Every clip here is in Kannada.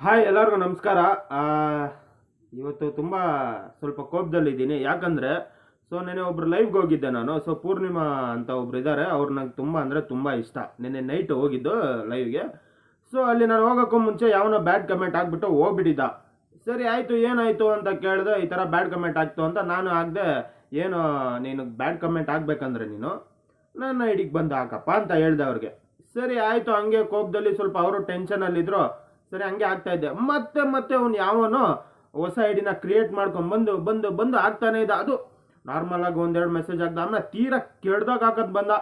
ಹಾಯ್, ಎಲ್ಲರಿಗೂ ನಮಸ್ಕಾರ. ಇವತ್ತು ತುಂಬ ಸ್ವಲ್ಪ ಕೋಪದಲ್ಲಿದ್ದೀನಿ. ಯಾಕಂದರೆ, ಸೊ ನೆನೆ ಒಬ್ರು ಲೈವ್ಗೆ ಹೋಗಿದ್ದೆ ನಾನು. ಸೊ ಪೂರ್ಣಿಮಾ ಅಂತ ಒಬ್ರು ಇದ್ದಾರೆ ಅವ್ರು ನಂಗೆ ತುಂಬ ಅಂದರೆ ತುಂಬ ಇಷ್ಟ. ನೆನ್ನೆ ನೈಟ್ ಹೋಗಿದ್ದು ಲೈವ್ಗೆ ಸೊ ಅಲ್ಲಿ ನಾನು ಹೋಗೋಕ್ಕೂ ಮುಂಚೆ ಯಾವನೋ ಬ್ಯಾಡ್ ಕಮೆಂಟ್ ಹಾಕ್ಬಿಟ್ಟು ಹೋಗ್ಬಿಟ್ಟಿದ್ದ. ಸರಿ, ಆಯಿತು, ಏನಾಯಿತು ಅಂತ ಕೇಳಿದೆ, ಈ ಥರ ಬ್ಯಾಡ್ ಕಮೆಂಟ್ ಆಗ್ತು ಅಂತ ನಾನು ಆಗದೆ, ಏನು ನೀನು ಬ್ಯಾಡ್ ಕಮೆಂಟ್ ಆಗಬೇಕಂದ್ರೆ ನೀನು, ನನ್ನ ಐಡಿಗೆ ಬಂದು ಹಾಕಪ್ಪ ಅಂತ ಹೇಳ್ದೆ ಅವ್ರಿಗೆ. ಸರಿ, ಆಯಿತು, ಹಂಗೆ ಕೋಪದಲ್ಲಿ ಸ್ವಲ್ಪ ಅವರು ಟೆನ್ಷನಲ್ಲಿದ್ರು ಸರಿ, ಹಂಗೆ ಆಗ್ತಾ ಇದ್ದೆ ಮತ್ತೆ ಮತ್ತೆ ಅವ್ನು ಯಾವನೋ ಹೊಸ ಐಡಿನ ಕ್ರಿಯೇಟ್ ಮಾಡ್ಕೊಂಡು ಬಂದು ಬಂದು ಬಂದು ಆಗ್ತಾನೆ ಇದೆ. ಅದು ನಾರ್ಮಲ್ ಆಗಿ ಒಂದೆರಡು ಮೆಸೇಜ್ ಆಗ್ದ ಆಮೇಲೆ ತೀರಾ ಕೆಡ್ದಾಗ ಹಾಕೋದು ಬಂದ.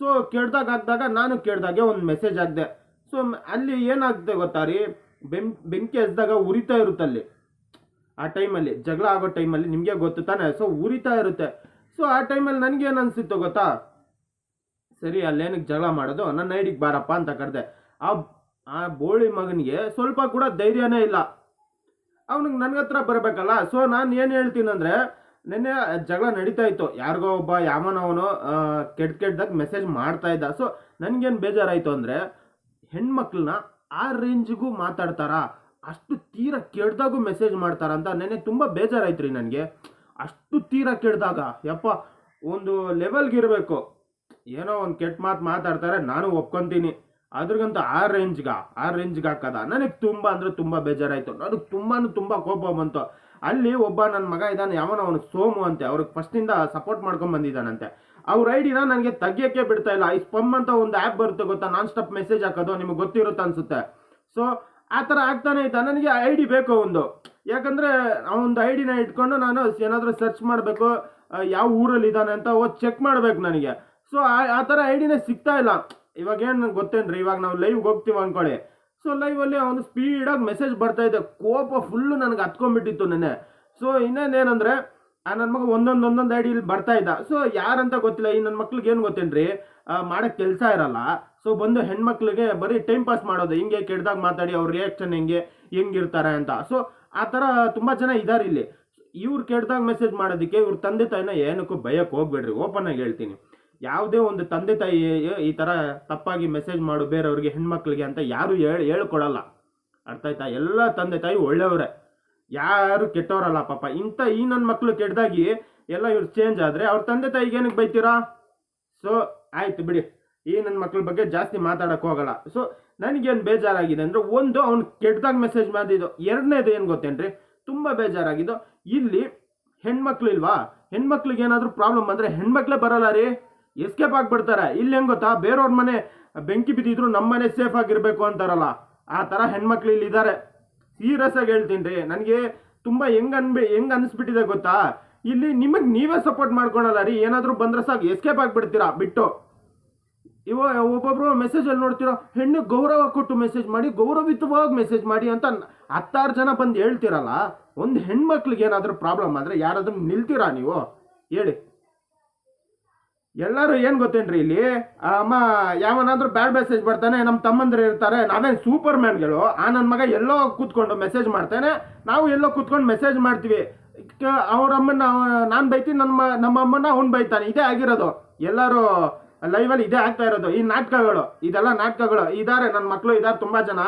ಸೊ ಕೆಡ್ದಾಗ ಹಾಕಿದಾಗ ನಾನು ಕೇಳ್ದಾಗೆ ಒಂದು ಮೆಸೇಜ್ ಆಗ್ದೆ ಸೊ ಅಲ್ಲಿ ಏನಾಗ್ತದೆ ಗೊತ್ತಾ ರೀ? ಬೆಂ, ಬೆಂಕಿ ಹಚ್ಚಿದಾಗ ಉರಿತಾ ಇರುತ್ತಲ್ಲಿ ಆ ಟೈಮಲ್ಲಿ, ಜಗಳ ಆಗೋ ಟೈಮಲ್ಲಿ ನಿಮಗೆ ಗೊತ್ತು ತಾನೆ? ಸೊ ಉರಿತಾ ಇರುತ್ತೆ. ಸೊ ಆ ಟೈಮಲ್ಲಿ ನನಗೇನು ಅನಿಸಿತ್ತು ಗೊತ್ತಾ? ಸರಿ, ಅಲ್ಲೇನಕ್ಕೆ ಜಗಳ ಮಾಡೋದು? ನನ್ನ ಐಡಿಗೆ ಬಾರಪ್ಪ ಅಂತ ಕರೆದೆ. ಆ ಆ ಬೋಳಿ ಮಗನಿಗೆ ಸ್ವಲ್ಪ ಕೂಡ ಧೈರ್ಯನೇ ಇಲ್ಲ. ಅವನಿಗೆ ನನ್ನ ಹತ್ರ ಬರಬೇಕಲ್ಲ ಸೊ ನಾನು ಏನು ಹೇಳ್ತೀನಂದ್ರೆ ನಿನ್ನೆ ಜಗಳ ನಡೀತಾ ಇತ್ತು. ಯಾರಿಗೋ ಒಬ್ಬ ಯಾವನವನು ಕೆಟ್ಟ ಕೆಟ್ಟದಾಗ ಮೆಸೇಜ್ ಮಾಡ್ತಾ ಇದ್ದ. ಸೊ ನನಗೇನು ಬೇಜಾರಾಯಿತು ಅಂದರೆ, ಹೆಣ್ಮಕ್ಳನ್ನ ಆ ರೇಂಜಿಗೂ ಮಾತಾಡ್ತಾರಾ, ಅಷ್ಟು ತೀರ ಕೆಡ್ದಾಗೂ ಮೆಸೇಜ್ ಮಾಡ್ತಾರ ಅಂತ ನೆನ್ನೆ ತುಂಬ ಬೇಜಾರಾಯ್ತು ರೀ ನನಗೆ. ಅಷ್ಟು ತೀರ ಕೆಡ್ದಾಗ ಯಪ್ಪ, ಒಂದು ಲೆವೆಲ್ಗೆ ಇರಬೇಕು. ಏನೋ ಒಂದು ಕೆಟ್ಟ ಮಾತು ಮಾತಾಡ್ತಾರೆ, ನಾನು ಒಪ್ಕೊಂತೀನಿ. ಅದ್ರಿಗಂತ ಆ ರೇಂಜ್ಗ, ಆ ರೇಂಜ್ಗೆ ಹಾಕದ ನನಗೆ ತುಂಬ ಅಂದರೆ ತುಂಬ ಬೇಜಾರಾಯಿತು. ನನಗೆ ತುಂಬಾ ತುಂಬ ಕೋಪ ಬಂತು. ಅಲ್ಲಿ ಒಬ್ಬ ನನ್ನ ಮಗ ಇದ್ದಾನೆ, ಯಾವನ ಅವನು ಸೋಮು ಅಂತೆ. ಅವ್ರಿಗೆ ಫಸ್ಟಿಂದ ಸಪೋರ್ಟ್ ಮಾಡ್ಕೊಂಡು ಬಂದಿದ್ದಾನಂತೆ. ಅವ್ರ ಐಡಿನ ನನಗೆ ತೆಗಿಯೋಕ್ಕೆ ಬಿಡ್ತಾ ಇಲ್ಲ. ಈ ಸ್ಪಮ್ ಅಂತ ಒಂದು ಆ್ಯಪ್ ಬರುತ್ತೆ ಗೊತ್ತಾ? ನಾನ್ ಸ್ಟಾಪ್ ಮೆಸೇಜ್ ಹಾಕೋದು, ನಿಮಗೆ ಗೊತ್ತಿರುತ್ತೆ ಅನ್ಸುತ್ತೆ. ಸೊ, ಆ ಥರ ಆಗ್ತಾನೆ ಇದ್ದ ನನಗೆ ಐ ಡಿ ಬೇಕು ಒಂದು. ಯಾಕಂದರೆ ಒಂದು ಐ ಡಿನ ಇಟ್ಕೊಂಡು ನಾನು ಏನಾದರೂ ಸರ್ಚ್ ಮಾಡಬೇಕು ಯಾವ ಊರಲ್ಲಿ ಇದ್ದಾನೆ ಅಂತ ಹೋಗಿ ಚೆಕ್ ಮಾಡ್ಬೇಕು ನನಗೆ. ಸೊ, ಆ ಥರ ಐ ಡಿನೇ ಸಿಗ್ತಾ ಇಲ್ಲ. ಇವಾಗ ಏನು ಗೊತ್ತೇನ್ರಿ? ಇವಾಗ ನಾವು ಲೈವ್ಗೆ ಹೋಗ್ತೀವಿ ಅನ್ಕೊಳ್ಳಿ. ಸೊ ಲೈವಲ್ಲಿ ಅವನು ಸ್ಪೀಡಾಗಿ ಮೆಸೇಜ್ ಬರ್ತಾ ಇದೆ. ಕೋಪ ಫುಲ್ಲು ನನಗೆ ಹತ್ಕೊಂಡ್ಬಿಟ್ಟಿತ್ತು ನೆನ್ನೆ. ಸೊ ಇನ್ನೇನೇನಂದ್ರೆ, ಆ ನನ್ನ ಮಗ ಒಂದೊಂದು ಒಂದೊಂದು ಐಡಿ ಇಲ್ಲಿ ಬರ್ತಾ ಇದ್ದ. ಸೊ ಯಾರಂತ ಗೊತ್ತಿಲ್ಲ, ಈ ನನ್ನ ಮಕ್ಳಿಗೆ ಏನು ಗೊತ್ತೇನ್ರಿ? ಮಾಡೋಕ್ಕೆ ಕೆಲಸ ಇರಲ್ಲ. ಸೊ ಬಂದು ಹೆಣ್ಮಕ್ಳಿಗೆ ಬರೀ ಟೈಮ್ ಪಾಸ್ ಮಾಡೋದು, ಹಿಂಗೆ ಕೆಡ್ದಾಗ ಮಾತಾಡಿ ಅವ್ರ ರಿಯಾಕ್ಷನ್ ಹೆಂಗೆ, ಹೆಂಗಿರ್ತಾರೆ ಅಂತ. ಸೊ ಆ ಥರ ತುಂಬ ಜನ ಇದ್ದಾರೆ ಇಲ್ಲಿ. ಇವ್ರು ಕೆಡ್ದಾಗ ಮೆಸೇಜ್ ಮಾಡೋದಕ್ಕೆ ಇವ್ರ ತಂದೆ ತಾಯಿನ ಏನಕ್ಕೂ ಭಯಕ್ಕೆ ಹೋಗ್ಬೇಡ್ರಿ. ಓಪನ್ ಆಗಿ ಹೇಳ್ತೀನಿ. ಯಾವುದೇ ಒಂದು ತಂದೆ ತಾಯಿ ಈ ಥರ ತಪ್ಪಾಗಿ ಮೆಸೇಜ್ ಮಾಡು ಬೇರೆಯವ್ರಿಗೆ, ಹೆಣ್ಮಕ್ಳಿಗೆ ಅಂತ ಯಾರು ಹೇಳಿ, ಹೇಳ್ಕೊಡಲ್ಲ. ಅರ್ಥ ಆಯ್ತಾ? ಎಲ್ಲ ತಂದೆ ತಾಯಿ ಒಳ್ಳೆಯವರೇ. ಯಾರು ಕೆಟ್ಟವರಲ್ಲ ಪಾಪ. ಇಂಥ ಈ ನನ್ನ ಮಕ್ಕಳು ಕೆಟ್ಟದಾಗಿ ಎಲ್ಲ ಇವ್ರು ಚೇಂಜ್ ಆದರೆ ಅವ್ರ ತಂದೆ ತಾಯಿಗೆ ಏನಕ್ಕೆ ಬೈತೀರಾ? ಸೊ ಆಯ್ತು ಬಿಡಿ. ಈ ನನ್ನ ಮಕ್ಕಳ ಬಗ್ಗೆ ಜಾಸ್ತಿ ಮಾತಾಡಕ್ಕೆ ಹೋಗಲ್ಲ. ಸೊ ನನಗೇನು ಬೇಜಾರಾಗಿದೆ ಅಂದರೆ ಒಂದು, ಅವ್ನು ಕೆಟ್ಟದಾಗ ಮೆಸೇಜ್ ಮಾಡಿದ್ದು ಎರಡನೇದು ಏನು ಗೊತ್ತೇನ್ರಿ? ತುಂಬ ಬೇಜಾರಾಗಿದ್ದು. ಇಲ್ಲಿ ಹೆಣ್ಮಕ್ಳು ಇಲ್ವಾ? ಹೆಣ್ಮಕ್ಳಿಗೆ ಏನಾದರೂ ಪ್ರಾಬ್ಲಮ್ ಅಂದರೆ ಹೆಣ್ಮಕ್ಳೇ ಬರಲ್ಲ ರೀ? ಎಸ್ಕೇಪ್ ಆಗಿಬಿಡ್ತಾರೆ. ಇಲ್ಲಿ ಹೆಂಗೆ ಗೊತ್ತಾ? ಬೇರೆಯವ್ರ ಮನೆ ಬೆಂಕಿ ಬಿದ್ದಿದ್ರು ನಮ್ಮ ಮನೆ ಸೇಫ್ ಆಗಿರಬೇಕು ಅಂತಾರಲ್ಲ. ಆ ಥರ ಹೆಣ್ಮಕ್ಳು ಇಲ್ಲಿ ಇದ್ದಾರೆ. ಸೀರಿಯಸ್ ಆಗಿ ಹೇಳ್ತೀನಿ ರೀ. ನನಗೆ ತುಂಬ ಹೆಂಗ್ ಅನ್ಬಿ, ಹೆಂಗ್ ಅನಿಸ್ಬಿಟ್ಟಿದೆ ಗೊತ್ತಾ? ಇಲ್ಲಿ ನಿಮಗೆ ನೀವೇ ಸಪೋರ್ಟ್ ಮಾಡ್ಕೊಳಲ್ಲ ರೀ. ಏನಾದರೂ ಬಂದ್ರೆ ಸಾಕು. ಎಸ್ಕೇಪ್ ಆಗಿಬಿಡ್ತೀರಾ? ಬಿಟ್ಟು. ಇವ, ಒಬ್ಬೊಬ್ರು ಮೆಸೇಜಲ್ಲಿ ನೋಡ್ತೀರಾ, ಹೆಣ್ಣು ಗೌರವ ಕೊಟ್ಟು ಮೆಸೇಜ್ ಮಾಡಿ, ಗೌರವಿತವಾಗಿ ಮೆಸೇಜ್ ಮಾಡಿ ಅಂತ ಹತ್ತಾರು ಜನ ಬಂದು ಹೇಳ್ತಿರಲ್ಲ. ಒಂದು ಹೆಣ್ಮಕ್ಳಿಗೆ ಏನಾದರೂ ಪ್ರಾಬ್ಲಮ್ ಆದರೆ ಯಾರಾದರೂ ನಿಲ್ತೀರಾ ನೀವು? ಹೇಳಿ. ಎಲ್ಲರೂ ಏನು ಗೊತ್ತೇನ್ರಿ ಇಲ್ಲಿ? ಅಮ್ಮ, ಯಾವನಾದ್ರೂ ಬ್ಯಾಡ್ ಮೆಸೇಜ್ ಬರ್ತಾನೆ ನಮ್ಮ ತಮ್ಮಂದ್ರೆ ಇರ್ತಾರೆ, ನಾವೇನು ಸೂಪರ್ ಮ್ಯಾನ್ಗಳು ಆ ನನ್ನ ಮಗ ಎಲ್ಲೋ ಕೂತ್ಕೊಂಡು ಮೆಸೇಜ್ ಮಾಡ್ತಾನೆ, ನಾವು ಎಲ್ಲೋ ಕೂತ್ಕೊಂಡು ಮೆಸೇಜ್ ಮಾಡ್ತೀವಿ. ಅವ್ರ ಅಮ್ಮನ ನಾನು ಬೈತೀನಿ ನಮ್ಮ ನಮ್ಮ ಅಮ್ಮನ ಅವ್ನು ಬೈತಾನೆ. ಇದೇ ಆಗಿರೋದು. ಎಲ್ಲರೂ ಲೈವಲ್ಲಿ ಇದೇ ಆಗ್ತಾ ಇರೋದು. ಈ ನಾಟಕಗಳು, ಇದೆಲ್ಲ ನಾಟಕಗಳು. ಇದ್ದಾರೆ ನನ್ನ ಮಕ್ಕಳು ಇದಾರೆ ತುಂಬ ಜನ.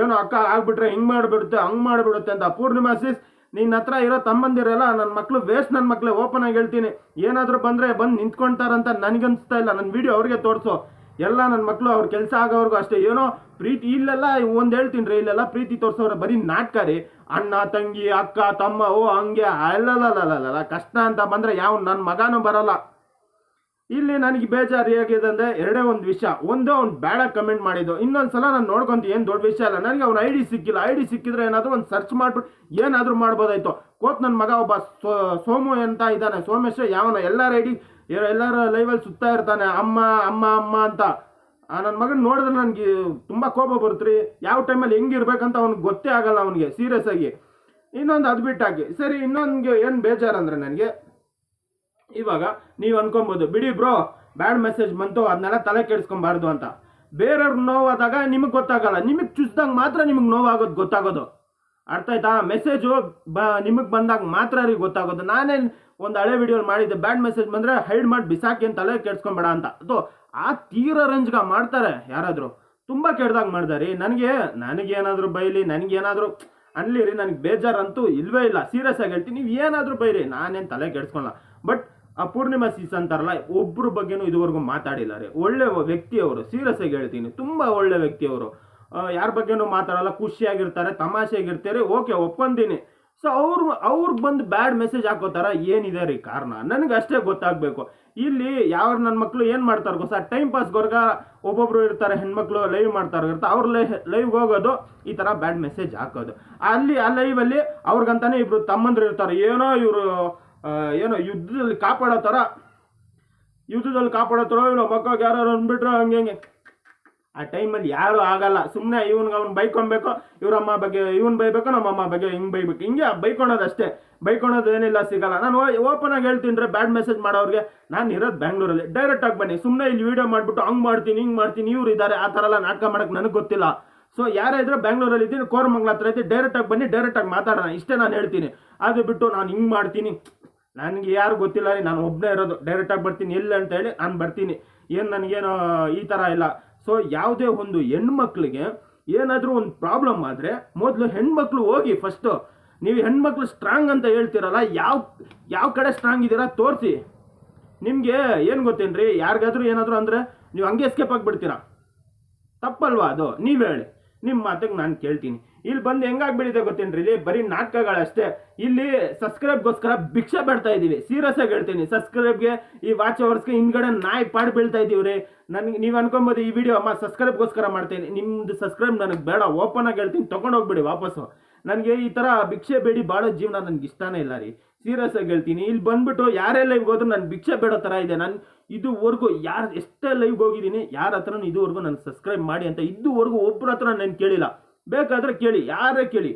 ಏನೋ ಅಕ್ಕ ಆಗ್ಬಿಟ್ರೆ ಹಿಂಗೆ ಮಾಡಿಬಿಡುತ್ತೆ, ಹಂಗೆ ಮಾಡಿಬಿಡುತ್ತೆ ಅಂತ. ಪೂರ್ಣಿಮಾ ಸಿಸ್ ನಿನ್ನ ಹತ್ರ ಇರೋ ತಮ್ಮಂದಿರಲ್ಲ ನನ್ನ ಮಕ್ಕಳು ವೇಸ್ಟ್ ನನ್ನ ಮಕ್ಕಳೇ ಓಪನ್ ಆಗಿ ಹೇಳ್ತೀನಿ. ಏನಾದರೂ ಬಂದರೆ ಬಂದು ನಿಂತ್ಕೊಂತಾರಂತ ನನಗನ್ಸ್ತಾ ಇಲ್ಲ. ನನ್ನ ವಿಡಿಯೋ ಅವ್ರಿಗೆ ತೋರಿಸೋ. ಎಲ್ಲ ನನ್ನ ಮಕ್ಕಳು ಅವ್ರ ಕೆಲಸ ಆಗೋವ್ರಿಗೂ ಅಷ್ಟೇ. ಏನೋ ಪ್ರೀತಿ, ಇಲ್ಲೆಲ್ಲ ಒಂದು ಹೇಳ್ತೀನಿ ರೀ, ಇಲ್ಲೆಲ್ಲ ಪ್ರೀತಿ ತೋರಿಸೋರು ಬರೀ ನಾಟಕ ರೀ ಅಣ್ಣ, ತಂಗಿ, ಅಕ್ಕ ತಮ್ಮ ಓ ಹಂಗೆ ಅಲ್ಲಲ್ಲ ಕಷ್ಟ ಅಂತ ಬಂದರೆ ಯಾವ ನನ್ನ ಮಗನೂ ಬರಲ್ಲ. ಇಲ್ಲಿ ನನಗೆ ಬೇಜಾರು ಹೇಗಿದೆ ಅಂದರೆ ಎರಡೇ ಒಂದು ವಿಷಯ. ಒಂದು ಅವ್ನು ಬೇಡ ಕಮೆಂಟ್ ಮಾಡಿದ್ದು. ಇನ್ನೊಂದು ಸಲ ನಾನು ನೋಡ್ಕೊಂತ ಏನು ದೊಡ್ಡ ವಿಷಯ ಅಲ್ಲ. ನನಗೆ ಅವ್ನ ಐ ಡಿ ಸಿಕ್ಕಿಲ್ಲ. ಐ ಡಿ ಸಿಕ್ಕಿದ್ರೆ ಏನಾದರೂ ಒಂದು ಸರ್ಚ್ ಮಾಡ್ಬಿಟ್ಟು ಏನಾದರೂ ಮಾಡ್ಬೋದಾಯ್ತು. ಕೋತ್ ನನ್ನ ಮಗ ಒಬ್ಬ ಸೋಮು ಅಂತ ಇದ್ದಾನೆ. ಸೋಮೇಶ್ವರ ಯಾವನ ಎಲ್ಲರ ಐ ಡಿ ಎಲ್ಲರ ಲೈವಲ್ಲಿ ಸುತ್ತಾ ಇರ್ತಾನೆ. ಅಮ್ಮ ಅಮ್ಮ ಅಮ್ಮ ಅಂತ. ನನ್ನ ಮಗನ ನೋಡಿದ್ರೆ ನನಗೆ ತುಂಬ ಕೋಪ ಬರುತ್ತೆ ಯಾವ ಟೈಮಲ್ಲಿ ಹೆಂಗಿರ್ಬೇಕಂತ ಅವ್ನಿಗೆ ಗೊತ್ತೇ ಆಗಲ್ಲ ಅವನಿಗೆ. ಸೀರಿಯಸ್ ಆಗಿ. ಇನ್ನೊಂದು ಅದು ಬಿಟ್ಟಾಗಿ ಸರಿ ಇನ್ನೊಂದು ಏನು ಬೇಜಾರು ಅಂದರೆ ನನಗೆ? ಇವಾಗ ನೀವು ಅನ್ಕೊಬೋದು, ಬಿಡಿ ಬ್ರೋ, ಬ್ಯಾಡ್ ಮೆಸೇಜ್ ಬಂತು ಅದನ್ನೆಲ್ಲ ತಲೆ ಕೆಡಿಸ್ಕೊಬಾರ್ದು ಅಂತ. ಬೇರೆಯವ್ರಿಗೆ ನೋವಾದಾಗ ನಿಮಗೆ ಗೊತ್ತಾಗಲ್ಲ, ನಿಮಗೆ ಚುಚ್ದಾಗ ಮಾತ್ರ ನಿಮಗೆ ನೋವಾಗೋದು ಗೊತ್ತಾಗೋದು. ಅರ್ಥ ಆಯ್ತಾ ಮೆಸೇಜು ಬ, ನಿಮಗೆ ಬಂದಾಗ ಮಾತ್ರ ಅವ್ರಿಗೆ ಗೊತ್ತಾಗೋದು. ನಾನೇ ಒಂದು ಹಳೆ ವಿಡಿಯೋ ಮಾಡಿದ್ದೆ, ಬ್ಯಾಡ್ ಮೆಸೇಜ್ ಬಂದರೆ ಹೈಡ್ ಮಾಡಿ, ಬಿಸಾಕಿ ಅಂತ ತಲೆ ಕೆಡ್ಸ್ಕೊಂಬೇಡ ಅಂತ. ಅದು ಆ ತೀರ ರೇಂಜ್ಗೆ ಮಾಡ್ತಾರೆ ಯಾರಾದರೂ. ತುಂಬ ಕೆಡ್ದಾಗ ಮಾಡ್ದಾರಿ. ನನಗೆ, ನನಗೇನಾದರೂ ಬೈಲಿ, ನನಗೇನಾದರೂ ಅನ್ಲಿ ರೀ ನನಗೆ ಬೇಜಾರಂತೂ ಇಲ್ವೇ ಇಲ್ಲ. ಸೀರಿಯಸ್ ಆಗಿ ಹೇಳ್ತೀನಿ, ನೀವು ಏನಾದರೂ ಬೈರಿ, ನಾನೇನು ತಲೆ ಕೆಡಿಸ್ಕೊಳ್ಳಲ್ಲ ಬಟ್ ಆ ಪೂರ್ಣಿಮಾ ಸೀಸ್ ಅಂತಾರಲ್ಲ ಒಬ್ಬರ ಬಗ್ಗೆನೂ ಇದುವರೆಗೂ ಮಾತಾಡಿಲ್ಲ ಒಳ್ಳೆ ವ್ಯಕ್ತಿಯವರು, ಸೀರಿಯಸ್ ಆಗಿ ಹೇಳ್ತೀನಿ, ತುಂಬ ಒಳ್ಳೆ ವ್ಯಕ್ತಿಯವರು. ಯಾರ ಬಗ್ಗೆನೂ ಮಾತಾಡಲ್ಲ, ಖುಷಿಯಾಗಿರ್ತಾರೆ, ತಮಾಷೆಯಾಗಿರ್ತಾರೆ, ಓಕೆ, ಒಪ್ಕೊಂತೀನಿ. ಸೊ ಅವ್ರು ಅವ್ರಿಗೆ ಬಂದು ಬ್ಯಾಡ್ ಮೆಸೇಜ್ ಹಾಕೋತಾರ, ಏನಿದೆ ರೀ ಕಾರಣ? ನನಗೆ ಅಷ್ಟೇ ಗೊತ್ತಾಗಬೇಕು. ಇಲ್ಲಿ ಯಾವ ನನ್ನ ಮಕ್ಕಳು ಏನು ಮಾಡ್ತಾರೆ ಗೊತ್ತಾ? ಟೈಮ್ ಪಾಸ್ಗೋರ್ಗ ಒಬ್ಬೊಬ್ರು ಇರ್ತಾರೆ, ಹೆಣ್ಮಕ್ಳು ಲೈವ್ ಮಾಡ್ತಾರೆ ಇರ್ತಾರೆ ಅವ್ರ ಲೈ ಲೈವ್ಗೆ ಹೋಗೋದು, ಈ ಥರ ಬ್ಯಾಡ್ ಮೆಸೇಜ್ ಹಾಕೋದು. ಅಲ್ಲಿ, ಆ ಲೈವಲ್ಲಿ ಅವ್ರಿಗಂತಾನೆ ಇಬ್ಬರು ತಮ್ಮಂದ್ರು ಇರ್ತಾರೆ. ಏನೋ ಇವರು ಏನೋ ಯುದ್ಧದಲ್ಲಿ ಕಾಪಾಡೋ ಥರ ಯುದ್ಧದಲ್ಲಿ ಕಾಪಾಡೋ ಥರ ಇವ್ನು ಮಕ್ಕಳಿಗೆ ಯಾರು ಅಂದ್ಬಿಟ್ರೆ ಹಂಗೆ ಹಂಗೆ. ಆ ಟೈಮಲ್ಲಿ ಯಾರು ಆಗಲ್ಲ. ಸುಮ್ಮನೆ ಇವ್ನಿಗೆ ಅವ್ನು ಬೈಕೊಬೇಕು ಇವ್ರಮ್ಮ ಬಗ್ಗೆ, ಇವ್ನು ಬೈಬೇಕು, ನಮ್ಮಮ್ಮ ಬಗ್ಗೆ ಹಿಂಗೆ ಬೈಬೇಕು. ಹಿಂಗೆ ಬೈಕೊಳೋದು ಅಷ್ಟೇ. ಏನಿಲ್ಲ, ಸಿಗಲ್ಲ. ನಾನು ಓಪನ್ ಆಗಿ ಹೇಳ್ತೀನಿ ರೀ ಬ್ಯಾಡ್ ಮೆಸೇಜ್ ಮಾಡೋರಿಗೆ, ನಾನು ಇರೋದು ಬ್ಯಾಂಗ್ಳೂರಲ್ಲಿ ಡೈರೆಕ್ಟ್ ಆಗಿ ಬನ್ನಿ. ಸುಮ್ಮನೆ ಇಲ್ಲಿ ವಿಡಿಯೋ ಮಾಡಿಬಿಟ್ಟು ಹಂಗೆ ಮಾಡ್ತೀನಿ, ಹಿಂಗೆ ಮಾಡ್ತೀನಿ, ಇವ್ರು ಇದ್ದಾರೆ ಆ ಥರ ಎಲ್ಲ ನಾಟಕ ಮಾಡೋಕೆ ನನಗೆ ಗೊತ್ತಿಲ್ಲ. ಸೊ ಯಾರೇ ಇದ್ರೆ ಬ್ಯಾಂಗ್ಳೂರಲ್ಲಿ ಇದ್ದೀನಿ, ಕೋರಮಂಗ್ಲ ಹತ್ರ ಐತಿ ಡೈರೆಕ್ಟಾಗಿ ಬನ್ನಿ ಡೈರೆಕ್ಟಾಗಿ ಮಾತಾಡೋಣ. ಇಷ್ಟೇ ನಾನು ಹೇಳ್ತೀನಿ. ಅದು ಬಿಟ್ಟು ನಾನು ಹಿಂಗೆ ಮಾಡ್ತೀನಿ. ನನಗೆ ಯಾರು ಗೊತ್ತಿಲ್ಲ ರೀ, ನಾನು ಒಬ್ಬನೇ ಇರೋದು. ಡೈರೆಕ್ಟಾಗಿ ಬರ್ತೀನಿ, ಎಲ್ಲಿ ಅಂತ ಹೇಳಿ ನಾನು ಬರ್ತೀನಿ. ಏನು ನನಗೇನು ಈ ಥರ ಇಲ್ಲ. ಸೊ ಯಾವುದೇ ಒಂದು ಹೆಣ್ಮಕ್ಳಿಗೆ ಏನಾದರೂ ಒಂದು ಪ್ರಾಬ್ಲಮ್ ಆದರೆ, ಮೊದಲು ಹೆಣ್ಮಕ್ಳು ಹೋಗಿ ಫಸ್ಟು ನೀವು ಹೆಣ್ಮಕ್ಳು ಸ್ಟ್ರಾಂಗ್ ಅಂತ ಹೇಳ್ತೀರಲ್ಲ, ಯಾವ ಯಾವ ಕಡೆ ಸ್ಟ್ರಾಂಗ್ ಇದ್ದೀರಾ ತೋರಿಸಿ. ನಿಮಗೆ ಏನು ಗೊತ್ತೇನ್ರಿ? ಯಾರಿಗಾದ್ರೂ ಏನಾದರೂ ಅಂದರೆ, ನೀವು ಹಂಗೆ ಎಸ್ಕೇಪ್ ಆಗಿಬಿಡ್ತೀರಾ? ತಪ್ಪಲ್ವಾ ಅದು? ನೀವು ಹೇಳಿ. ನಿಮ್ಮ ಮಾತಿಗೆ ನಾನು ಕೇಳ್ತೀನಿ. ಇಲ್ಲಿ ಬಂದು ಹೆಂಗಾಗ್ಬಿಡಿದೆ ಗೊತ್ತೇನ್ರಿ? ಇಲ್ಲಿ ಬರೀ ನಾಟಕಗಳಷ್ಟೇ. ಇಲ್ಲಿ ಸಬ್ಸ್ಕ್ರೈಬ್ಗೋಸ್ಕರ ಭಿಕ್ಷೆ ಬೇಡ್ತಾ ಇದ್ದೀವಿ ಸೀರಿಯಸ್ ಆಗಿ ಹೇಳ್ತೀನಿ. ಸಬ್ಸ್ಕ್ರೈಬ್ಗೆ ಈ ವಾಚ್ ಅವರ್ಸ್ಗೆ ಹಿಂದ್ಗಡೆ ನಾಯಿ ಪಾಡು ಬೀಳ್ತಾ ರೀ ನನಗೆ ನೀವು ಅನ್ಕೊಬೋದು ಈ ವಿಡಿಯೋ ಅಮ್ಮ ಸಬ್ಸ್ಕ್ರೈಬ್ಗೋಸ್ಕರ ಮಾಡ್ತೀನಿ. ನಿಮ್ದು ಸಬ್ಸ್ಕ್ರೈಬ್ ನನಗೆ ಬೇಡ. ಓಪನ್ ಆಗಿ ಹೇಳ್ತೀನಿ. ತೊಗೊಂಡೋಗ್ಬಿಡಿ ವಾಪಸ್ಸು. ನನಗೆ ಈ ಥರ ಭಿಕ್ಷೆ ಬೇಡಿ. ಬಾಳೋ ಜೀವನ ನನಗೆ ಇಷ್ಟನೇ ಇಲ್ಲ ರೀ. ಸೀರಿಯಸ್ ಆಗಿ ಹೇಳ್ತೀನಿ. ಇಲ್ಲಿ ಬಂದ್ಬಿಟ್ಟು ಯಾರೆಲ್ಲ ಲೈವ್ಗೆ ಹೋದ್ರು ನಾನು ಭಿಕ್ಷೆ ಬೇಡೋ ಥರ ಇದೆ. ನಾನು ಇದುವರೆಗೂ ಯಾರು ಎಷ್ಟೇ ಲೈವ್ಗೆ ಹೋಗಿದ್ದೀನಿ, ಯಾರ ಹತ್ರನೂ ಇದುವರೆಗೂ ನಾನು ಸಬ್ಸ್ಕ್ರೈಬ್ ಮಾಡಿ ಅಂತ ಇದುವರೆಗೂ ಒಬ್ಬರ ಹತ್ರ ನಾನು ಕೇಳಿಲ್ಲ. ಬೇಕಾದರೆ ಕೇಳಿ, ಯಾರೇ ಕೇಳಿ.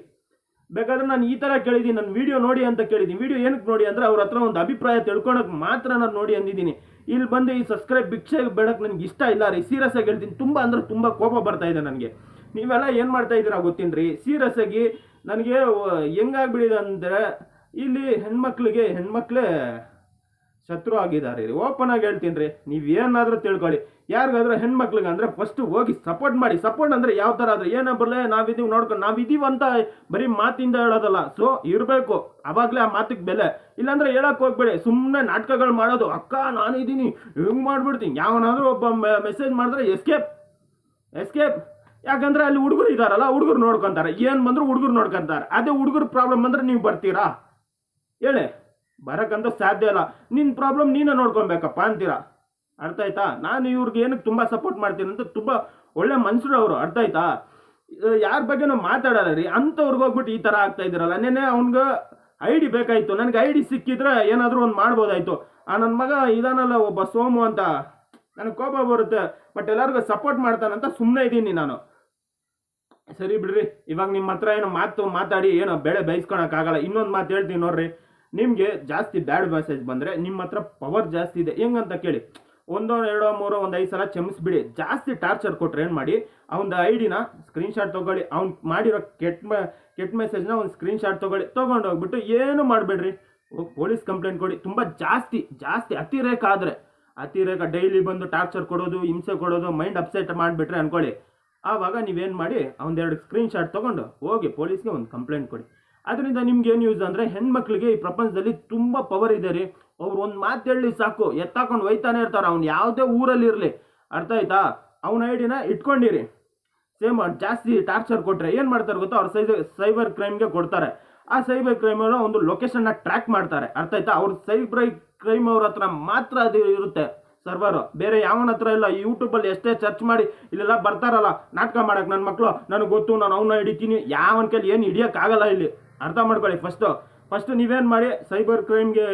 ಬೇಕಾದ್ರೆ ನಾನು ಈ ಥರ ಕೇಳಿದ್ದೀನಿ ನನ್ನ ವಿಡಿಯೋ ನೋಡಿ ಅಂತ ಕೇಳಿದ್ದೀನಿ. ವಿಡಿಯೋ ಏನಕ್ಕೆ ನೋಡಿ ಅಂದರೆ ಅವ್ರ ಹತ್ರ ಒಂದು ಅಭಿಪ್ರಾಯ ತಿಳ್ಕೊಳಕ್ಕೆ ಮಾತ್ರ ನಾನು ನೋಡಿ ಅಂದಿದ್ದೀನಿ. ಇಲ್ಲಿ ಬಂದು ಈ ಸಬ್ಸ್ಕ್ರೈಬ್ ಭಿಕ್ಷೆ ಬೇಡಕ್ಕೆ ನನಗೆ ಇಷ್ಟ ಇಲ್ಲ ರೀ ಸೀರಿಯಸ್ ಆಗಿ ಹೇಳ್ತೀನಿ. ತುಂಬ ಅಂದರೆ ತುಂಬ ಕೋಪ ಬರ್ತಾ ಇದೆ ನನಗೆ. ನೀವೆಲ್ಲ ಏನು ಮಾಡ್ತಾ ಇದ್ದೀರಾ ಗೊತ್ತೀನಿ ರೀ ಸೀರಿಯಸ್ ಆಗಿ ನನಗೆ ಹೆಂಗಾಗ್ಬಿಡಿದೆ ಅಂದರೆ, ಇಲ್ಲಿ ಹೆಣ್ಮಕ್ಳಿಗೆ, ಹೆಣ್ಮಕ್ಳೇ ಶತ್ರು ಆಗಿದ್ದಾರೆ ರೀ. ಓಪನ್ ಆಗಿ ಹೇಳ್ತೀನಿ ರೀ. ನೀವು ಏನಾದರೂ ತಿಳ್ಕೊಳ್ಳಿ. ಯಾರಿಗಾದ್ರೂ ಹೆಣ್ಮಕ್ಳಿಗೆ ಅಂದರೆ ಫಸ್ಟ್ ಹೋಗಿ ಸಪೋರ್ಟ್ ಮಾಡಿ. ಸಪೋರ್ಟ್ ಅಂದರೆ ಯಾವ ಥರ ಆದರೆ ಏನೋ ಬರಲೇ? ನಾವಿದ್ದೀವಿ ನೋಡ್ಕೊಂಡು ನಾವಿದ್ದೀವಿ ಅಂತ ಬರೀ ಮಾತಿಂದ ಹೇಳೋದಲ್ಲ. ಸೊ ಇರಬೇಕು. ಅವಾಗಲೇ ಆ ಮಾತಿಗೆ ಬೆಲೆ. ಇಲ್ಲಾಂದ್ರೆ ಹೇಳಕ್ಕೆ ಹೋಗ್ಬೇಡಿ. ಸುಮ್ಮನೆ ನಾಟಕಗಳು ಮಾಡೋದು. ಅಕ್ಕ, ನಾನಿದ್ದೀನಿ. ಹಿಂಗೆ ಮಾಡಿಬಿಡ್ತೀನಿ. ಯಾವನಾದರೂ ಒಬ್ಬ ಮೆಸೇಜ್ ಮಾಡಿದ್ರೆ ಎಸ್ಕೇಪ್ ಎಸ್ಕೇಪ್ ಯಾಕಂದರೆ ಅಲ್ಲಿ ಹುಡುಗರು ಇದ್ದಾರಲ್ಲ ಹುಡುಗರು ನೋಡ್ಕೊತಾರೆ. ಏನು ಬಂದರೂ ಹುಡುಗರು ನೋಡ್ಕೊಂತಾರೆ. ಅದೇ ಹುಡುಗರು ಪ್ರಾಬ್ಲಮ್ ಅಂದ್ರೆ ನೀವು ಬರ್ತೀರಾ? ಹೇಳಿ. ಬರಕ್ಕಂತ ಸಾಧ್ಯ ಇಲ್ಲ. ನಿನ್ನ ಪ್ರಾಬ್ಲಮ್ ನೀನೇ ನೋಡ್ಕೊಬೇಕಪ್ಪ ಅಂತೀರಾ? ಅರ್ಥ ಆಯ್ತಾ? ನಾನು ಇವ್ರಿಗೆ ಏನಕ್ಕೆ ತುಂಬ ಸಪೋರ್ಟ್ ಮಾಡ್ತೀನಿ ಅಂತ ತುಂಬ ಒಳ್ಳೆ ಮನುಷ್ಯರು ಅವರು, ಅರ್ಥ ಆಯ್ತಾ? ಯಾರ ಬಗ್ಗೆನೂ ಮಾತಾಡಲ್ಲ ರೀ. ಅಂಥವ್ರಿಗೆ ಹೋಗ್ಬಿಟ್ಟು ಈ ಥರ ಆಗ್ತಾ ಇದ್ದೀರಲ್ಲ. ನೆನೆ ಅವ್ನಿಗೆ ಐ ಡಿ ಬೇಕಾಯಿತು. ನನಗೆ ಐ ಡಿ ಸಿಕ್ಕಿದ್ರೆ ಏನಾದರೂ ಒಂದು ಮಾಡ್ಬೋದಾಯ್ತು. ಆ ನನ್ನ ಮಗ ಇದಾನಲ್ಲ, ಒಬ್ಬ ಸೋಮು ಅಂತ. ನನಗೆ ಕೋಪ ಬರುತ್ತೆ ಬಟ್ ಎಲ್ಲರಿಗೂ ಸಪೋರ್ಟ್ ಮಾಡ್ತಾನಂತ ಸುಮ್ಮನೆ ಇದ್ದೀನಿ ನಾನು. ಸರಿ ಬಿಡ್ರಿ. ಇವಾಗ ನಿಮ್ಮ ಹತ್ರ ಏನೋ ಮಾತು ಮಾತಾಡಿ, ಏನೋ ಬೆಳೆ ಬೈಸ್ಕೊಳಕ್ಕಾಗಲ್ಲ ಇನ್ನೊಂದು ಮಾತು ಹೇಳ್ತೀನಿ ನೋಡ್ರಿ. ನಿಮಗೆ ಜಾಸ್ತಿ ಬ್ಯಾಡ್ ಮೆಸೇಜ್ ಬಂದರೆ ನಿಮ್ಮ ಹತ್ರ ಪವರ್ ಜಾಸ್ತಿ ಇದೆ. ಹೆಂಗಂತ ಕೇಳಿ. ಒಂದೋ, ಎರಡೋ, ಮೂರೋ, ಒಂದು ಐದು ಸಲ ಕ್ಷಮಿಸ್ಬಿಡಿ. ಜಾಸ್ತಿ ಟಾರ್ಚರ್ ಕೊಟ್ರೆ ಏನು ಮಾಡಿ? ಅವನ ಐ ಡಿನ ಸ್ಕ್ರೀನ್ಶಾಟ್ ತೊಗೊಳ್ಳಿ. ಅವ್ನು ಮಾಡಿರೋ ಕೆಟ್ಟ ಕೆಟ್ಟ ಮೆಸೇಜ್ನ ಒಂದು ಸ್ಕ್ರೀನ್ಶಾಟ್ ತೊಗೊಳ್ಳಿ. ತೊಗೊಂಡು ಹೋಗ್ಬಿಟ್ಟು ಏನು ಮಾಡಬೇಡ್ರಿ? ಪೊಲೀಸ್ ಕಂಪ್ಲೇಂಟ್ ಕೊಡಿ. ತುಂಬ ಜಾಸ್ತಿ ಜಾಸ್ತಿ ಅತಿರೇಕ ಆದರೆ. ಅತಿರೇಕ ಡೈಲಿ ಬಂದು ಟಾರ್ಚರ್ ಕೊಡೋದು, ಹಿಂಸೆ ಕೊಡೋದು ಮೈಂಡ್ ಅಪ್ಸೆಟ್ ಮಾಡಿಬಿಟ್ರೆ ಅನ್ಕೊಳ್ಳಿ. ಆವಾಗ ನೀವೇನು ಮಾಡಿ? ಅವನದೆರಡು ಸ್ಕ್ರೀನ್ಶಾಟ್ ತೊಗೊಂಡು ಹೋಗಿ ಪೊಲೀಸ್ಗೆ ಒಂದು ಕಂಪ್ಲೇಂಟ್ ಕೊಡಿ. ಅದರಿಂದ ನಿಮ್ಗೆ ಏನು ಯೂಸ್ ಅಂದರೆ ಹೆಣ್ಮಕ್ಳಿಗೆ ಈ ಪ್ರಪಂಚದಲ್ಲಿ ತುಂಬ ಪವರ್ ಇದೆ ರೀ. ಅವ್ರು ಒಂದು ಮಾತು ಹೇಳಿ ಸಾಕು. ಎತ್ತಾಕೊಂಡು ಒಯ್ತಾನೆ ಇರ್ತಾರೆ ಅವ್ನು ಯಾವುದೇ ಊರಲ್ಲಿ ಇರಲಿ. ಅರ್ಥ ಆಯ್ತಾ? ಅವನ ಐಡಿನ ಇಟ್ಕೊಂಡಿರಿ. ಸೇಮ್ ಜಾಸ್ತಿ ಟಾರ್ಚರ್ ಕೊಟ್ಟರೆ ಏನು ಮಾಡ್ತಾರೆ ಗೊತ್ತಾ? ಅವ್ರು ಸೈಬರ್ ಸೈಬರ್ ಕ್ರೈಮ್ಗೆ ಕೊಡ್ತಾರೆ. ಆ ಸೈಬರ್ ಕ್ರೈಮನ್ನು ಒಂದು ಲೊಕೇಶನ್ನ ಟ್ರ್ಯಾಕ್ ಮಾಡ್ತಾರೆ. ಅರ್ಥ ಆಯ್ತಾ? ಅವ್ರ ಸೈಬರ್ ಕ್ರೈಮ್ ಅವ್ರ ಹತ್ರ ಮಾತ್ರ ಅದು ಇರುತ್ತೆ ಸರ್ವರು ಬೇರೆ ಯಾವನ ಹತ್ರ ಇಲ್ಲ. ಯೂಟ್ಯೂಬಲ್ಲಿ ಎಷ್ಟೇ ಸರ್ಚ್ ಮಾಡಿ, ಇಲ್ಲೆಲ್ಲ ಬರ್ತಾರಲ್ಲ, ನಾಟಕ ಮಾಡಕ್ಕೆ ನನ್ನ ಮಕ್ಕಳು ನನಗೆ ಗೊತ್ತು, ನಾನು ಅವನ್ನ ಹಿಡಿತೀನಿ ಯಾವನ ಕೈಲಿ ಏನು ಹಿಡಿಯೋಕ್ಕಾಗಲ್ಲ ಇಲ್ಲಿ. ಅರ್ಥ ಮಾಡ್ಕೊಳ್ಳಿ ಫಸ್ಟು ಫಸ್ಟ್ ನೀವೇನು ಮಾಡಿ ಸೈಬರ್ ಕ್ರೈಮ್ಗೆ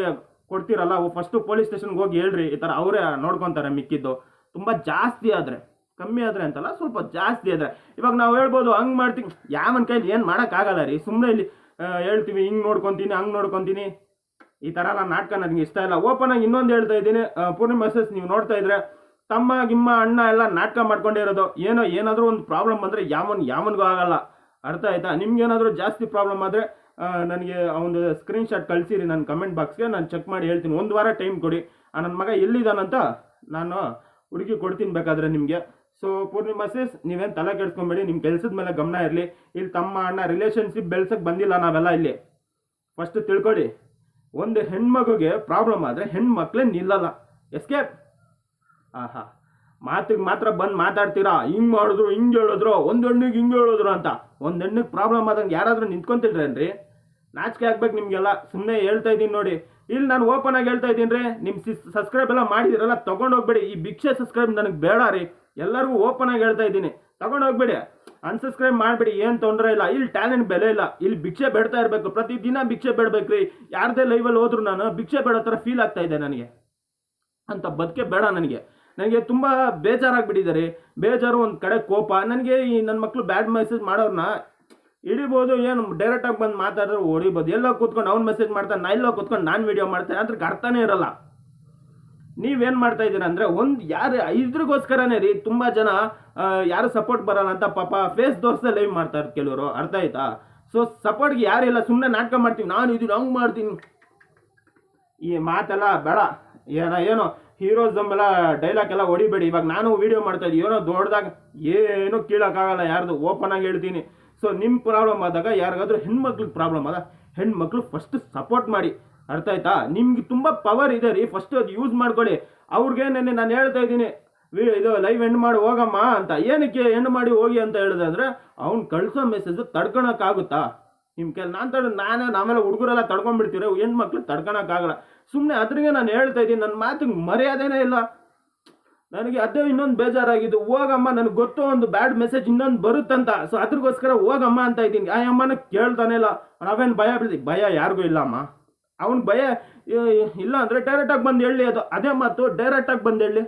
ಕೊಡ್ತೀರಲ್ಲ ಫಸ್ಟು ಪೊಲೀಸ್ ಸ್ಟೇಷನ್ಗೆ ಹೋಗಿ ಹೇಳ್ರಿ, ಈ ಥರ ಅವರೇ ನೋಡ್ಕೊತಾರೆ ಮಿಕ್ಕಿದ್ದು. ತುಂಬ ಜಾಸ್ತಿ ಆದರೆ, ಕಮ್ಮಿ ಆದರೆ ಅಂತಲ್ಲ ಸ್ವಲ್ಪ ಜಾಸ್ತಿ ಆದರೆ. ಇವಾಗ ನಾವು ಹೇಳ್ಬೋದು, ಹಂಗೆ ಮಾಡ್ತೀವಿ ಯಾವನ ಕೈಲಿ ಏನು ಮಾಡೋಕ್ಕಾಗಲ್ಲ ರೀ ಸುಮ್ಮನೆ ಇಲ್ಲಿ ಹೇಳ್ತೀವಿ, ಹಿಂಗೆ ನೋಡ್ಕೊತೀನಿ, ಹಂಗೆ ನೋಡ್ಕೊತೀನಿ. ಈ ಥರ ಎಲ್ಲ ನಾಟಕ ನನಗೆ ಇಷ್ಟ ಇಲ್ಲ. ಓಪನ್ ಆಗಿ ಇನ್ನೊಂದು ಹೇಳ್ತಾ ಇದ್ದೀನಿ. ಪೂರ್ಣ ಮೆಸೇಜ್ ನೀವು ನೋಡ್ತಾ ಇದ್ರೆ, ತಮ್ಮ, ಗಿಮ್ಮ, ಅಣ್ಣ ಎಲ್ಲ ನಾಟಕ ಮಾಡ್ಕೊಂಡಿರೋದು ಏನೋ ಏನಾದರೂ ಒಂದು ಪ್ರಾಬ್ಲಮ್ ಬಂದರೆ ಯಾವನ್, ಯಾವನಿಗೂ ಆಗಲ್ಲ. ಅರ್ಥ ಆಯ್ತಾ? ನಿಮಗೇನಾದರೂ ಜಾಸ್ತಿ ಪ್ರಾಬ್ಲಮ್ ಆದರೆ ನನಗೆ ಒಂದು ಸ್ಕ್ರೀನ್ಶಾಟ್ ಕಳಿಸಿರಿ ನನ್ನ ಕಮೆಂಟ್ ಬಾಕ್ಸ್ಗೆ ನಾನು ಚೆಕ್ ಮಾಡಿ ಹೇಳ್ತೀನಿ. ಒಂದು ವಾರ ಟೈಮ್ ಕೊಡಿ. ಆ ನನ್ನ ಮಗ ಎಲ್ಲಿದ್ದಾನಂತ ನಾನು ಹುಡುಗಿ ಕೊಡ್ತೀನಿ ಬೇಕಾದರೆ ನಿಮಗೆ. ಸೊ ಪೂರ್ಣಿಮಾ ಸೇಸ್ ನೀವೇನು ತಲೆ ಕೆಡ್ಸ್ಕೊಂಬೇಡಿ ನಿಮ್ಮ ಕೆಲಸದ ಮೇಲೆ ಗಮನ ಇರಲಿ. ಇಲ್ಲಿ ತಮ್ಮ ಅಣ್ಣ ರಿಲೇಷನ್ಶಿಪ್ ಬೆಳ್ಸಕ್ಕೆ ಬಂದಿಲ್ಲ ನಾವೆಲ್ಲ ಇಲ್ಲಿ. ಫಸ್ಟ್ ತಿಳ್ಕೊಳ್ಳಿ ಒಂದು ಹೆಣ್ಮಗುಗೆ ಪ್ರಾಬ್ಲಮ್ ಆದರೆ ಹೆಣ್ಮಕ್ಳೇ ನಿಲ್ಲಲ್ಲ. ಎಸ್ಕೇಪ್ ಆಹಾ. ಮಾತಿಗೆ ಮಾತ್ರ ಬಂದು ಮಾತಾಡ್ತೀರಾ? ಹಿಂಗೆ ಮಾಡಿದ್ರು, ಹಿಂಗೆ ಹೇಳಿದ್ರು, ಒಂದು ಹೆಣ್ಣಿಗೆ ಹಿಂಗೆ ಹೇಳಿದ್ರು ಅಂತ. ಒಂದು ಹೆಣ್ಣಿಗೆ ಪ್ರಾಬ್ಲಮ್ ಆದಂಗೆ ಯಾರಾದರೂ ನಿಂತ್ಕೊಂತಿದ್ರೇನ್ರಿ? ನಾಚಿಕೆ ಆಗ್ಬೇಕು ನಿಮಗೆಲ್ಲ. ಸುಮ್ಮನೆ ಹೇಳ್ತಾ ಇದ್ದೀನಿ ನೋಡಿ. ಇಲ್ಲಿ ನಾನು ಓಪನ್ ಆಗಿ ಹೇಳ್ತಾ ಇದ್ದೀನಿ ರೀ ನಿಮ್ಮ ಸಬ್ಸ್ಕ್ರೈಬ್ ಎಲ್ಲ ಮಾಡಿದಿರಲ್ಲ ತೊಗೊಂಡೋಗ್ಬೇಡಿ ಈ ಭಿಕ್ಷೆ ಸಬ್ಸ್ಕ್ರೈಬ್ ನನಗೆ ಬೇಡ ರೀ. ಎಲ್ಲರಿಗೂ ಓಪನ್ ಆಗಿ ಹೇಳ್ತಾ ಇದ್ದೀನಿ. ತೊಗೊಂಡೋಗ್ಬೇಡಿ ಅನ್ಸಬ್ಸ್ಕ್ರೈಬ್ ಮಾಡಬೇಡಿ, ಏನು ತೊಂದರೆ ಇಲ್ಲ. ಇಲ್ಲಿ ಟ್ಯಾಲೆಂಟ್ ಬೆಲೆ ಇಲ್ಲ. ಇಲ್ಲಿ ಭಿಕ್ಷೆ ಬೇಡ್ತಾ ಇರಬೇಕು. ಪ್ರತಿದಿನ ಭಿಕ್ಷೆ ಬೇಡಬೇಕು ರೀ ಯಾರದೇ ಲೈವಲ್ಲಿ ಹೋದ್ರು ನಾನು ಭಿಕ್ಷೆ ಬೇಡೋ ಥರ ಫೀಲ್ ಆಗ್ತಾ ಇದೆ ನನಗೆ. ಅಂತ ಬದುಕೆ ಬೇಡ ನನಗೆ. ನನಗೆ ತುಂಬ ಬೇಜಾರಾಗಿಬಿಟ್ಟಿದ್ದಾರೆ ಬೇಜಾರು ಒಂದು ಕಡೆ ಕೋಪ. ನನಗೆ ಈ ನನ್ನ ಮಕ್ಕಳು ಬ್ಯಾಡ್ ಮೆಸೇಜ್ ಮಾಡೋರನ್ನ ಹಿಡಿಬೋದು, ಏನು ಡೈರೆಕ್ಟಾಗಿ ಬಂದು ಮಾತಾಡಿದ್ರೆ ಹೊಡಿಬೋದು. ಎಲ್ಲೋ ಕೂತ್ಕೊಂಡು ಅವ್ನು ಮೆಸೇಜ್ ಮಾಡ್ತಾನೆ, ನಾ ಎಲ್ಲೋ ಕೂತ್ಕೊಂಡು ನಾನು ವಿಡಿಯೋ ಮಾಡ್ತೇನೆ ಅದ್ರಿಗೆ ಅರ್ಥನೇ ಇರಲ್ಲ. ನೀವೇನು ಮಾಡ್ತಾ ಇದ್ದೀರಾ ಅಂದರೆ ಒಂದು ಯಾರು ಇದ್ರಿಗೋಸ್ಕರನೇ ರೀ ತುಂಬ ಜನ ಯಾರು ಸಪೋರ್ಟ್ ಬರಲ್ಲ ಅಂತ ಪಾಪ ಫೇಸ್ ದೋಸ್ತ ಲೈವ್ ಮಾಡ್ತಾರೆ ಕೆಲವರು ಅರ್ಥ ಆಯ್ತಾ? ಸೊ ಸಪೋರ್ಟ್ಗೆ ಯಾರಿಲ್ಲ ಸುಮ್ಮನೆ ನಾಟಕ ಮಾಡ್ತೀವಿ. ನಾನು ಇದನ್ನು ಹಂಗೆ ಮಾಡ್ತೀನಿ. ಈ ಮಾತೆಲ್ಲ ಬೇಡ. ಏನ, ಏನೋ? ಹೀರೋಸಮ್ ಎಲ್ಲ ಡೈಲಾಗ್ ಎಲ್ಲ ಹೊಡಿಬೇಡಿ. ಇವಾಗ ನಾನು ವಿಡಿಯೋ ಮಾಡ್ತಾ ಇದ್ದೀನಿ ಏನೋ ದೊಡ್ಡದಾಗ ಏನು ಕೀಳೋಕ್ಕಾಗಲ್ಲ. ಯಾರ್ದು ಓಪನ್ ಆಗಿ ಹೇಳ್ತೀನಿ. ಸೊ ನಿಮ್ಮ ಪ್ರಾಬ್ಲಮ್ ಆದಾಗ ಯಾರಿಗಾದ್ರೂ ಹೆಣ್ಮಕ್ಳಿಗೆ ಪ್ರಾಬ್ಲಮ್ ಆದ, ಹೆಣ್ಮಕ್ಳು ಫಸ್ಟ್ ಸಪೋರ್ಟ್ ಮಾಡಿ. ಅರ್ಥ ಆಯ್ತಾ? ನಿಮ್ಗೆ ತುಂಬ ಪವರ್ ಇದೆ ರೀ. ಫಸ್ಟ್ ಅದು ಯೂಸ್ ಮಾಡ್ಕೊಳ್ಳಿ. ಅವ್ರಿಗೆ ನೆನ್ನೆ ನಾನು ಹೇಳ್ತಾ ಇದ್ದೀನಿ. ಇದು ಲೈವ್ ಎಂಡ್ ಮಾಡಿ, ಹೋಗಮ್ಮ ಅಂತ. ಏನಕ್ಕೆ ಎಂಡ್ ಮಾಡಿ ಹೋಗಿ ಅಂತ ಹೇಳಿದ್ರೆ ಅವ್ನು ಕಳಿಸೋ ಮೆಸೇಜ್ ತಡ್ಕೊಳಕ್ಕಾಗುತ್ತಾ? ನಿಮ್ಮ ಕೆಲ ನಾನು ತಡ ನಾನೇ ನಾವೆಲ್ಲ ಹುಡುಗರೆಲ್ಲ ತಡ್ಕೊಂಡ್ಬಿಡ್ತೀವಿ ಹೆಣ್ಮಕ್ಳು ತಡ್ಕೊಳಕ್ಕಾಗಲ್ಲ ಸುಮ್ಮನೆ ಅದ್ರಿಗೆ ನಾನು ಹೇಳ್ತಾ ಇದ್ದೀನಿ ನನ್ನ ಮಾತಿಗೆ ಮರ್ಯಾದೆನೇ ಇಲ್ಲ. ನನಗೆ ಅದೇ ಇನ್ನೊಂದು ಬೇಜಾರಾಗಿದ್ದು, ಹೋಗಮ್ಮ, ನನಗೆ ಗೊತ್ತು ಒಂದು ಬ್ಯಾಡ್ ಮೆಸೇಜ್ ಇನ್ನೊಂದು ಬರುತ್ತಂತ. ಸೊ ಅದ್ರಗೋಸ್ಕರ ಹೋಗಮ್ಮ ಅಂತ ಇದ್ದೀನಿ. ಆ ಅಮ್ಮನ ಕೇಳ್ತಾನೆ ಇಲ್ಲ. ನಾವೇನು ಭಯ ಬಿಡ್ತೀವಿ ಭಯ ಯಾರಿಗೂ ಇಲ್ಲ ಅಮ್ಮ. ಅವ್ನ ಭಯ ಇಲ್ಲ ಅಂದರೆ ಡೈರೆಕ್ಟಾಗಿ ಬಂದು ಹೇಳಿ ಅದು. ಅದೇ ಮಾತು ಡೈರೆಕ್ಟಾಗಿ ಬಂದು ಹೇಳಿ.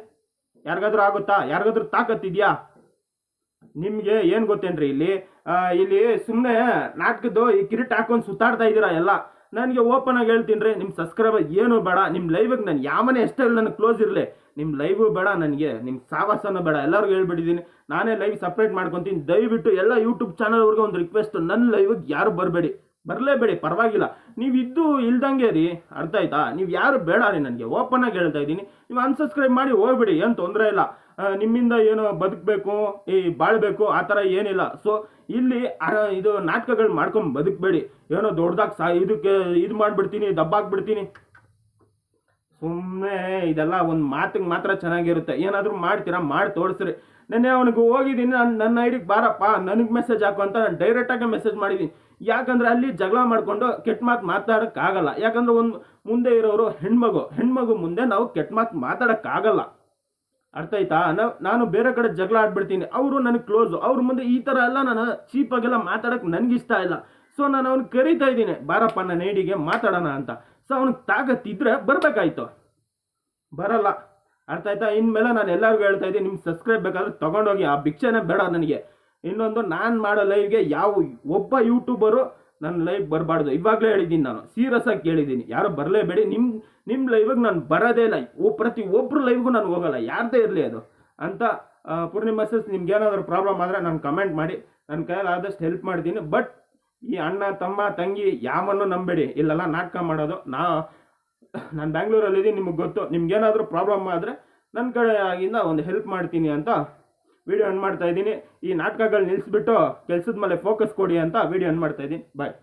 ಯಾರಿಗಾದ್ರೂ ಆಗುತ್ತಾ? ಯಾರಿಗಾದ್ರೂ ತಾಕತ್ತಿದ್ಯಾ ನಿಮಗೆ ಏನು ಗೊತ್ತೇನ್ರಿ ಇಲ್ಲಿ? ಇಲ್ಲಿ ಸುಮ್ಮನೆ ನಾಟಕದ್ದು ಈ ಕಿರೀಟ್ ಹಾಕೊಂಡು ಸುತ್ತಾಡ್ತಾ ಇದ್ದೀರಾ ಎಲ್ಲ? ನನಗೆ ಓಪನ್ ಆಗಿ ಹೇಳ್ತೀನಿ ರೀ ನಿಮ್ಮ ಸಬ್ಸ್ಕ್ರೈಬರ್ ಏನು ಬೇಡ ನಿಮ್ಮ ಲೈವಿಗೆ ನಾನು ಯಾವನೇ ಎಷ್ಟೇ ನನಗೆ ಕ್ಲೋಸ್ ಇರಲಿ. ನಿಮ್ಮ ಲೈವ್ ಬೇಡ, ನನಗೆ ನಿಮ್ಮ ಸಾವಾಸನ ಬೇಡ, ಎಲ್ಲರಿಗೂ ಹೇಳ್ಬಿಟ್ಟಿದ್ದೀನಿ ನಾನೇ ಲೈವ್ ಸಪ್ರೇಟ್ ಮಾಡ್ಕೊತೀನಿ. ದಯವಿಟ್ಟು ಎಲ್ಲ ಯೂಟ್ಯೂಬ್ ಚಾನಲ್ವರೆಗೂ ಒಂದು ರಿಕ್ವೆಸ್ಟ್ ನನ್ನ ಲೈವಿಗೆ ಯಾರು ಬರಬೇಡಿ. ಬರಲೇಬೇಡಿ, ಪರವಾಗಿಲ್ಲ. ನೀವು ಇದ್ದು ಇಲ್ದಂಗೆ ರೀ, ಅರ್ಥ ಆಯ್ತಾ? ನೀವು ಯಾರು ಬೇಡ ರೀ ನನಗೆ. ಓಪನ್ ಆಗಿ ಹೇಳ್ತಾ ಇದ್ದೀನಿ. ನೀವು ಅನ್ಸಬ್ಸ್ಕ್ರೈಬ್ ಮಾಡಿ ಹೋಗ್ಬಿಡಿ, ಏನು ತೊಂದರೆ ಇಲ್ಲ. ನಿಮ್ಮಿಂದ ಏನು ಬದುಕಬೇಕು, ಈ ಬಾಳ್ಬೇಕು, ಆ ಥರ ಏನಿಲ್ಲ. ಸೊ ಇಲ್ಲಿ ಇದು ನಾಟಕಗಳು ಮಾಡ್ಕೊಂಡು ಬದುಕಬೇಡಿ. ಏನೋ ದೊಡ್ಡದಾಗಿ ಸಾ, ಇದಕ್ಕೆ, ಇದು ಮಾಡಿಬಿಡ್ತೀನಿ ದಬ್ಬಾಕ್ಬಿಡ್ತೀನಿ ಸುಮ್ಮನೆ ಇದೆಲ್ಲ ಒಂದು ಮಾತಿಗೆ ಮಾತ್ರ ಚೆನ್ನಾಗಿರುತ್ತೆ. ಏನಾದರೂ ಮಾಡ್ತೀರಾ, ಮಾಡಿ ತೋರಿಸ್ರಿ. ನೆನ್ನೆ ಅವನಿಗೆ ಹೋಗಿದ್ದೀನಿ, ನಾನು, ನನ್ನ ಐಡಿಗೆ ಬಾರಪ್ಪ, ನನಗೆ ಮೆಸೇಜ್ ಹಾಕು ಅಂತ ನಾನು ಡೈರೆಕ್ಟಾಗಿ ಮೆಸೇಜ್ ಮಾಡಿದ್ದೀನಿ ಯಾಕಂದರೆ ಅಲ್ಲಿ ಜಗಳ ಮಾಡಿಕೊಂಡು ಕೆಟ್ಟ ಮಾತು ಮಾತಾಡೋಕ್ಕಾಗಲ್ಲ. ಯಾಕಂದರೆ ಒಂದು ಮುಂದೆ ಇರೋರು ಹೆಣ್ಮಗು. ಹೆಣ್ಮಗು ಮುಂದೆ ನಾವು ಕೆಟ್ಟ ಮಾತು ಮಾತಾಡೋಕ್ಕಾಗಲ್ಲ. ಅರ್ಥ ಆಯ್ತಾ? ನಾನು ಬೇರೆ ಕಡೆ ಜಗಳ ಆಡ್ಬಿಡ್ತೀನಿ. ಅವರು ನನಗೆ ಕ್ಲೋಸು ಅವ್ರ ಮುಂದೆ ಈ ಥರ ಎಲ್ಲ ನಾನು ಚೀಪಾಗೆಲ್ಲ ಮಾತಾಡೋಕೆ ನನಗಿಷ್ಟ ಇಲ್ಲ. ಸೊ ನಾನು ಅವ್ನು ಕರೀತಾ ಇದ್ದೀನಿ. ಬಾರಪ್ಪ, ನನ್ನ ಏಡಿಗೆ ಮಾತಾಡೋಣ ಅಂತ. ಸೊ ಅವ್ನಿಗೆ ತಾಕತ್ತಿದ್ರೆ ಬರಬೇಕಾಯ್ತು. ಬರಲ್ಲ. ಅರ್ಥ ಆಯ್ತಾ? ಇನ್ಮೇಲೆ ನಾನು ಎಲ್ಲರಿಗೂ ಹೇಳ್ತಾ ಇದ್ದೀನಿ, ನಿಮ್ಗೆ ಸಬ್ಸ್ಕ್ರೈಬ್ ಬೇಕಾದ್ರೆ ತೊಗೊಂಡೋಗಿ. ಆ ಭಿಕ್ಷೆನೇ ಬೇಡ ನನಗೆ. ಇನ್ನೊಂದು, ನಾನು ಮಾಡೋ ಲೈವ್ಗೆ ಯಾವ ಒಬ್ಬ ಯೂಟ್ಯೂಬರು ನನ್ನ ಲೈವ್ ಬರಬಾರ್ದು. ಇವಾಗಲೇ ಹೇಳಿದ್ದೀನಿ ನಾನು. ಸೀರಿಯಸ್ ಆಗಿ ಕೇಳಿದ್ದೀನಿ. ಯಾರು ಬರಲೇಬೇಡಿ. ನಿಮ್ಮ ನಿಮ್ಮ ಲೈವಿಗೆ ನಾನು ಬರೋದೇ ಇಲ್ಲ. ಓ, ಪ್ರತಿ ಒಬ್ಬರು ಲೈವ್ಗೂ ನಾನು ಹೋಗಲ್ಲ. ಯಾರದೇ ಇರಲಿ ಅದು. ಅಂತ ಪೂರ್ಣಿಮಾ ಸಸ್ ನಿಮ್ಗೆ ಏನಾದರೂ ಪ್ರಾಬ್ಲಮ್ ಆದರೆ ನಾನು ಕಮೆಂಟ್ ಮಾಡಿ ನನ್ನ ಕೈಯಲ್ಲಿ ಆದಷ್ಟು ಹೆಲ್ಪ್ ಮಾಡ್ತೀನಿ. ಬಟ್ ಈ ಅಣ್ಣ, ತಮ್ಮ, ತಂಗಿ ಯಾವನ್ನೂ ನಂಬೇಡಿ. ಇಲ್ಲೆಲ್ಲ ನಾಟಕ ಮಾಡೋದು. ನಾ, ನಾನು ಬ್ಯಾಂಗ್ಳೂರಲ್ಲಿದ್ದೀನಿ ನಿಮಗೆ ಗೊತ್ತು. ನಿಮ್ಗೇನಾದರೂ ಪ್ರಾಬ್ಲಮ್ ಆದರೆ ನನ್ನ ಕಡೆಯಿಂದ ಒಂದು ಹೆಲ್ಪ್ ಮಾಡ್ತೀನಿ ಅಂತ ವಿಡಿಯೋ ಅನ್ ಮಾಡ್ತಾ ಇದ್ದೀನಿ. ಈ ನಾಟಕಗಳು ನಿಲ್ಲಿಸ್ಬಿಟ್ಟು ಕೆಲಸದ ಮೇಲೆ ಫೋಕಸ್ ಕೊಡಿ ಅಂತ ವಿಡಿಯೋ ಅನ್ ಮಾಡ್ತಾ ಇದ್ದೀನಿ. ಬಾಯ್